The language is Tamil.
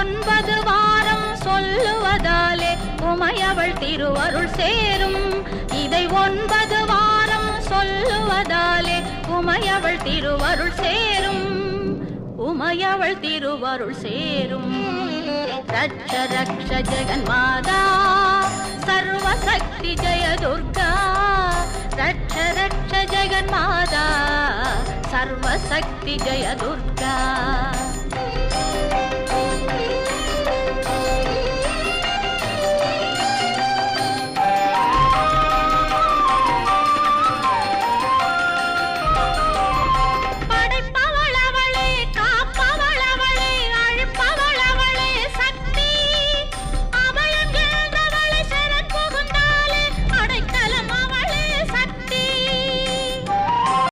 ஒன்பது வாரம் சொல்லுவதாலே உமையவள் திருவருள் சேரும். இதை ஒன்பது வாரம் சொல்லுவதாலே உமையவள் திருவருள் சேரும். உமையவள் திருவருள் சேரும். ரட்ச ரக்ஷ ஜெகன்மாதா சர்வசக்தி ஜெய துர்கா. ரட்ச ரட்ச ஜெகன்மாதா सर्वशक्ति जय दुर्गा